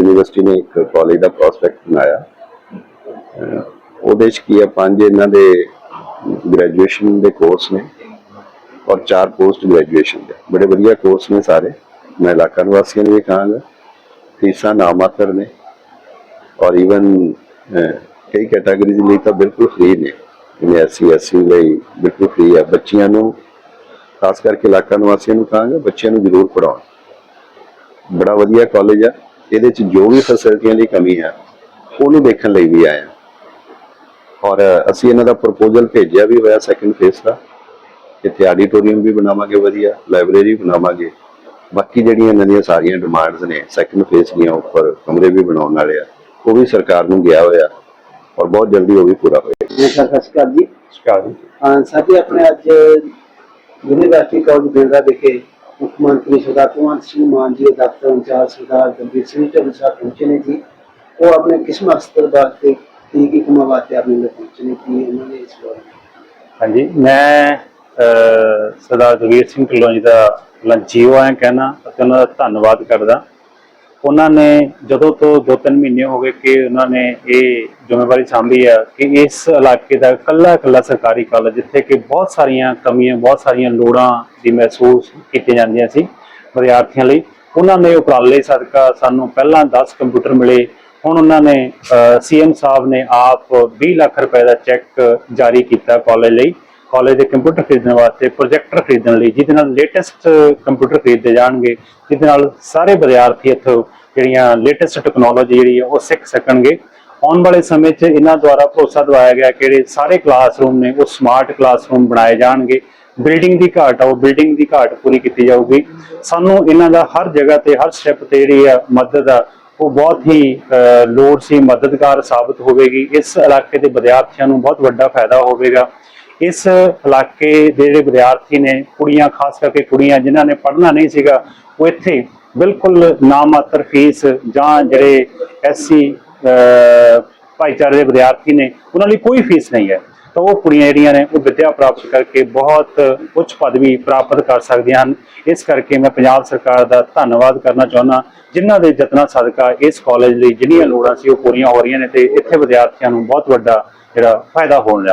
University ਨੇ ਇੱਕ college ਦਾ prospect ਬਣਾਇਆ। ਉਹਦੇ ਚ ਕੀ ਹੈ ਪੰਜ ਇਹਨਾਂ ਦੇ ਗ੍ਰੈਜੂਏਸ਼ਨ ਦੇ ਕੋਰਸ ਨੇ ਔਰ ਚਾਰ ਪੋਸਟ ਗ੍ਰੈਜੂਏਸ਼ਨ ਦੇ। ਬੜੇ ਵਧੀਆ ਕੋਰਸ ਨੇ ਸਾਰੇ। ਮੈਂ ਇਲਾਕਾ ਨਿਵਾਸੀਆਂ ਨੂੰ ਵੀ ਕਹਾਂਗਾ। ਫੀਸਾਂ ਨਾਮਾਤਰ ਨੇ ਔਰ ਇਵਨ ਕਈ ਕੈਟਾਗਰੀਜ਼ ਲਈ ਤਾਂ ਬਿਲਕੁਲ ਫ੍ਰੀ ਨੇ। ਜਿਵੇਂ ਐਸਸੀ ਐਸਸੀ ਲਈ ਬਿਲਕੁਲ ਫ੍ਰੀ ਹੈ ਬੱਚਿਆਂ ਨੂੰ, ਖਾਸ ਕਰਕੇ ਇਲਾਕਾ ਨਿਵਾਸੀਆਂ ਨੂੰ ਕਹਾਂਗਾ, ਬੱਚਿਆਂ ਨੂੰ ਜ਼ਰੂਰ ਪੜਾਉਣ ਬੜਾ ਵਧੀਆ ਕਾਲਜ ਹੈ ਇਹਦੇ ਚ ਜੋ ਵੀ ਫੈਸਿਲਿਟੀਆਂ ਦੀ ਕਮੀ ਆ ਉਹਨੂੰ ਦੇਖਣ ਲਈ ਵੀ ਹਾਂ ਔਰ ਅਸੀਂ ਇਹਨਾਂ ਦਾ ਪ੍ਰਪੋਜ਼ਲ ਭੇਜਿਆ ਵੀ ਹੋਇਆ ਸੈਕੰਡ ਫੇਸ ਦਾ ਇੱਥੇ ਆਡੀਟੋਰੀਅਮ ਵੀ ਬਣਾਵਾਂਗੇ ਵਧੀਆ ਲਾਇਬ੍ਰੇਰੀ ਬਣਾਵਾਂਗੇ। ਬਾਕੀ ਜਿਹੜੀਆਂ ਇਹਨਾਂ ਦੀਆਂ ਸਾਰੀਆਂ ਡਿਮਾਂਡਸ ਨੇ ਸੈਕੰਡ ਫੇਸ ਦੀਆਂ ਉੱਪਰ ਕਮਰੇ ਵੀ ਬਣਾਉਣ ਵਾਲੇ ਆ ਉਹ ਵੀ ਸਰਕਾਰ ਨੂੰ ਗਿਆ ਹੋਇਆ ਔਰ ਬਹੁਤ ਜਲਦੀ ਉਹ ਵੀ ਪੂਰਾ ਹੋਏਗਾ ਜੀ ਸਰ ਅਕਾਲ ਜੀ। ਸ਼ਿਕਾਰ ਜੀ। ਹਾਂ ਸਾਥੀ ਆਪਣੇ ਅੱਜ ਯੂਨੀਵਰਸਿਟੀ ਕਾਲਜ ਬੇੜਾ ਵਿਖੇ ਮੁੱਖ ਮੰਤਰੀ ਸਰਦਾਰ ਭਗਵੰਤ ਸਿੰਘ ਮਾਨ ਜੀ ਦੇ ਦਫ਼ਤਰ ਇੰਚਾਰਜ ਸਰਦਾਰ ਗੰਭੀਰ ਸਿੰਘ ਢਿੱਲੋਂ ਸਾਹਿਬ ਪਹੁੰਚੇ ਨੇ ਜੀ। ਉਹ ਆਪਣੇ ਕਿਸ ਮਕਸਦ ਵਾਸਤੇ ਕੀ ਕੀ ਕੰਮਾਂ ਵਾਸਤੇ ਆਪਣੇ ਲਈ ਪਹੁੰਚੇ ਨੇ ਕੀ ਉਹਨਾਂ ਨੇ ਇਸ ਬਾਰੇ। ਹਾਂਜੀ, ਮੈਂ ਸਰਦਾਰ ਜਗਵੀਰ ਸਿੰਘ ਢਿੱਲੋਂ ਜੀ ਦਾ ਲੰਚੀਓ ਆਇਆ ਕਹਿਣਾ ਅਤੇ ਉਹਨਾਂ ਦਾ ਧੰਨਵਾਦ ਕਰਦਾ। ਉਹਨਾਂ ਨੇ ਜਦੋਂ ਤੋਂ 2-3 ਮਹੀਨੇ ਹੋ ਗਏ ਕਿ ਉਹਨਾਂ ਨੇ ਇਹ ਜ਼ਿੰਮੇਵਾਰੀ ਸੰਭੀ ਆ ਕਿ ਇਸ ਇਲਾਕੇ ਦਾ ਕੱਲਾ ਕੱਲਾ ਸਰਕਾਰੀ ਕਾਲਜ ਜਿੱਥੇ ਕਿ ਬਹੁਤ ਸਾਰੀਆਂ ਕਮੀਆਂ, ਬਹੁਤ ਸਾਰੀਆਂ ਲੋੜਾਂ ਦੀ ਮਹਿਸੂਸ ਕੀਤੀਆਂ ਜਾਂਦੀਆਂ ਸੀ ਵਿਦਿਆਰਥੀਆਂ ਲਈ। ਉਹਨਾਂ ਨੇ ਉਪਰਾਲੇ ਸਦਕਾ ਸਾਨੂੰ ਪਹਿਲਾਂ 10 ਕੰਪਿਊਟਰ ਮਿਲੇ। ਹੁਣ ਉਹਨਾਂ ਨੇ ਸੀਐਮ ਸਾਹਿਬ ਨੇ ਆਪ 20 ਲੱਖ ਰੁਪਏ ਦਾ ਚੈੱਕ ਜਾਰੀ ਕੀਤਾ ਕਾਲਜ ਲਈ। ਕਾਲਜ ਦੇ ਕੰਪਿਊਟਰ ਖਰੀਦਣ ਵਾਸਤੇ ਪ੍ਰੋਜੈਕਟਰ ਖਰੀਦਣ ਲਈ, ਜਿਹਦੇ ਨਾਲ ਲੇਟੈਸਟ ਕੰਪਿਊਟਰ ਖਰੀਦੇ ਜਾਣਗੇ, ਜਿਹਦੇ ਨਾਲ ਸਾਰੇ ਵਿਦਿਆਰਥੀ ਇੱਥੋਂ ਜਿਹੜੀਆਂ ਲੇਟੈਸਟ ਟੈਕਨੋਲੋਜੀ ਜਿਹੜੀ ਹੈ ਉਹ ਸਿੱਖ ਸਕਣਗੇ। ਆਉਣ ਵਾਲੇ ਸਮੇਂ 'ਚ ਇਹਨਾਂ ਦੁਆਰਾ ਭਰੋਸਾ ਦਵਾਇਆ ਗਿਆ ਕਿ ਜਿਹੜੇ ਸਾਰੇ ਕਲਾਸਰੂਮ ਨੇ, ਉਹ ਸਮਾਰਟ ਕਲਾਸਰੂਮ ਬਣਾਏ ਜਾਣਗੇ। ਬਿਲਡਿੰਗ ਦੀ ਘਾਟ ਆ, ਉਹ ਬਿਲਡਿੰਗ ਦੀ ਘਾਟ ਪੂਰੀ ਕੀਤੀ ਜਾਊਗੀ। ਸਾਨੂੰ ਇਹਨਾਂ ਦਾ ਹਰ ਜਗ੍ਹਾ ਤੇ, ਹਰ ਸਟੈਪ ਤੇ ਜਿਹੜੀ ਆ ਮਦਦ ਆ, ਉਹ ਬਹੁਤ ਹੀ ਲੋੜ ਸੀ ਮਦਦਗਾਰ ਸਾਬਤ ਹੋਵੇਗੀ। ਇਸ ਇਲਾਕੇ ਦੇ ਵਿਦਿਆਰਥੀਆਂ ਨੂੰ ਬਹੁਤ ਵੱਡਾ ਫਾਇਦਾ ਹੋਵੇਗਾ। ਇਸ ਇਲਾਕੇ ਦੇ ਜਿਹੜੇ ਵਿਦਿਆਰਥੀ ਨੇ, ਕੁੜੀਆਂ, ਖਾਸ ਕਰਕੇ ਕੁੜੀਆਂ, ਜਿਨ੍ਹਾਂ ਨੇ ਪੜ੍ਹਨਾ ਨਹੀਂ ਸੀਗਾ, ਉਹ ਇੱਥੇ ਬਿਲਕੁਲ ਨਾਮਾਤਰ ਫੀਸ ਜਾਂ ਜਿਹੜੇ ਐਸਸੀ ਭਾਈਚਾਰੇ ਦੇ ਵਿਦਿਆਰਥੀ ਨੇ, ਉਹਨਾਂ ਲਈ ਕੋਈ ਫੀਸ ਨਹੀਂ ਹੈ। ਤਾਂ ਉਹ ਕੁੜੀਆਂ ਜਿਹੜੀਆਂ ਨੇ, ਉਹ ਵਿੱਦਿਆ ਪ੍ਰਾਪਤ ਕਰਕੇ ਬਹੁਤ ਉੱਚ ਪਦਵੀ ਪ੍ਰਾਪਤ ਕਰ ਸਕਦੀਆਂ ਹਨ। ਇਸ ਕਰਕੇ ਮੈਂ ਪੰਜਾਬ ਸਰਕਾਰ ਦਾ ਧੰਨਵਾਦ ਕਰਨਾ ਚਾਹੁੰਦਾ ਜਿਨ੍ਹਾਂ ਦੇ ਯਤਨਾਂ ਸਦਕਾ ਇਸ ਕਾਲਜ ਲਈ ਜਿਹੜੀਆਂ ਲੋੜਾਂ ਸੀ, ਉਹ ਪੂਰੀਆਂ ਹੋ ਰਹੀਆਂ ਨੇ ਤੇ ਇੱਥੇ ਵਿਦਿਆਰਥੀਆਂ ਨੂੰ ਬਹੁਤ ਵੱਡਾ ਜਿਹੜਾ ਫਾਇਦਾ ਹੋਣ ਰਿਹਾ।